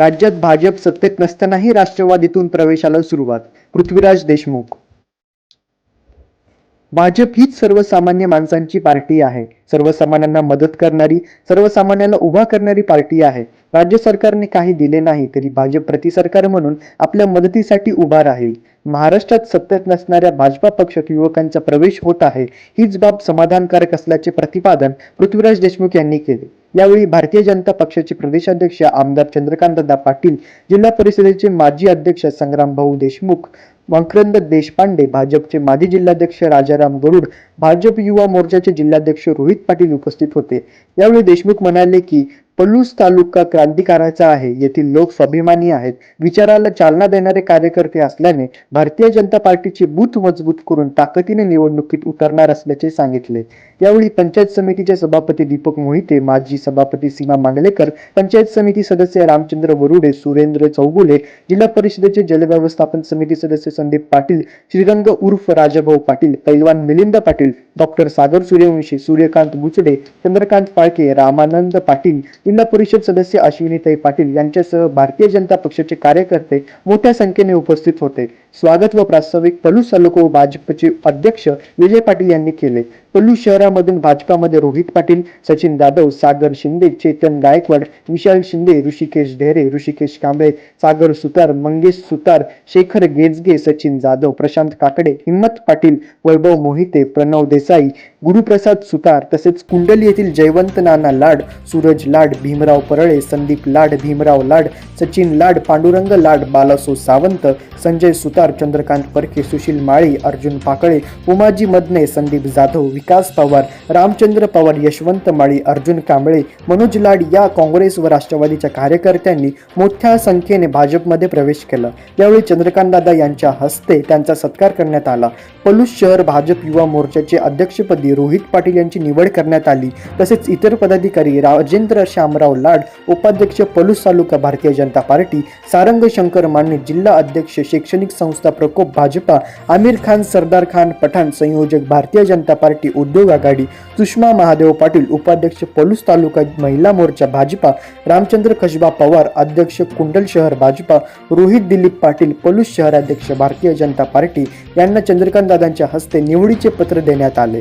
राज्यात भाजप सत्तेत नसतानाही राष्ट्रवादीतून प्रवेशाला सुरुवात. पृथ्वीराज देशमुख. भाजप हीच सर्वसामान्य माणसांची पार्टी आहे. सर्वसामान्यांना मदत करणारी सर्वसामान्यांना उभा करणारी पार्टी आहे. राज्य सरकारने काही दिले नाही तरी भाजप प्रति सरकार म्हणून आपल्या मदतीसाठी उभा राहील. महाराष्ट्रात सत्तेत नसणाऱ्या भाजपा पक्षात युवकांचा प्रवेश होत आहे. हीच बाब समाधानकारक असल्याचे प्रतिपादन पृथ्वीराज देशमुख यांनी केले. यावेळी भारतीय जनता पक्षाचे प्रदेशाध्यक्ष आमदार चंद्रकांतदा पाटील जिल्हा परिषदेचे माजी अध्यक्ष संग्राम भाऊ देशमुख मकरंद देशपांडे भाजपचे माजी जिल्हाध्यक्ष राजाराम गरुड भाजप युवा मोर्चाचे जिल्हाध्यक्ष रोहित पाटील उपस्थित होते. यावेळी देशमुख म्हणाले की पलूस तालुका क्रांतिकाराचा आहे येथील लोक स्वाभिमानी आहेत. विचाराला चालना देणारे कार्यकर्ते असल्याने भारतीय जनता पार्टीचे बूथ मजबूत करून ताकदीने निवडणुकीत उतरणार असल्याचे सांगितले. यावेळी पंचायत समितीचे सभापती दीपक मोहिते माजी सभापती सीमा मांडलेकर पंचायत समिती सदस्य रामचंद्र वरुडे सुरेंद्र चौगुले जिल्हा परिषदेचे जलव्यवस्थापन समिती सदस्य संदीप पाटील श्रीरंग उर्फ राजाभाऊ पाटील पैलवान मिलिंद पाटील डॉक्टर सागर सूर्यवंशी सूर्यकांत बुचडे चंद्रकांत फाळके रामानंद पाटील जिल्हा परिषद सदस्य अश्विनीताई पाटील यांच्यासह भारतीय जनता पक्षाचे कार्यकर्ते मोठ्या संख्येने उपस्थित होते. स्वागत व प्रास्ताविक पलूस तालुका व भाजपचे अध्यक्ष विजय पाटील यांनी केले. पलूस शहरामधून भाजपामध्ये रोहित पाटील सचिन जाधव सागर शिंदे चेतन गायकवाड विशाल शिंदे ऋषिकेश ढेरे ऋषिकेश कांबळे सागर सुतार मंगेश सुतार शेखर गेजगे सचिन जाधव प्रशांत काकडे हिम्मत पाटील वैभव मोहिते प्रणव देसाई गुरुप्रसाद सुतार तसेच कुंडली येथील जयवंत नाना लाड सूरज लाड भीमराव परळे संदीप लाड भीमराव लाड सचिन लाड पांडुरंग लाड बालासो सावंत संजय सुतार चंद्रकांत परखे सुशील माळी अर्जुन पाकळे उमाजी मदने संदीप जाधव विकास पवार रामचंद्र पवार यशवंत माळी अर्जुन कांबळे मनोज लाड या काँग्रेस व राष्ट्रवादीच्या कार्यकर्त्यांनी मोठ्या संख्येने भाजपमध्ये प्रवेश केला. यावेळी चंद्रकांत दादा यांच्या हस्ते त्यांचा सत्कार करण्यात आला. पलूस शहर भाजप युवा मोर्चाचे अध्यक्षपदी रोहित पाटील यांची निवड करण्यात आली. तसेच इतर पदाधिकारी राजेंद्र श्यामराव लाड उपाध्यक्ष पलूस तालुका भारतीय जनता पार्टी सारंग शंकर माने जिल्हा अध्यक्ष शैक्षणिक संस्था प्रकोप भाजपा आमिर खान सरदार खान पठाण संयोजक भारतीय जनता पार्टी उद्योग आघाडी सुषमा महादेव पाटील उपाध्यक्ष पलूस तालुका महिला मोर्चा भाजपा रामचंद्र कसबा पवार अध्यक्ष कुंडल शहर भाजपा रोहित दिलीप पाटील पलूस शहराध्यक्ष भारतीय जनता पार्टी यांना चंद्रकांत दादांच्या हस्ते निवडीचे पत्र देण्यात आले.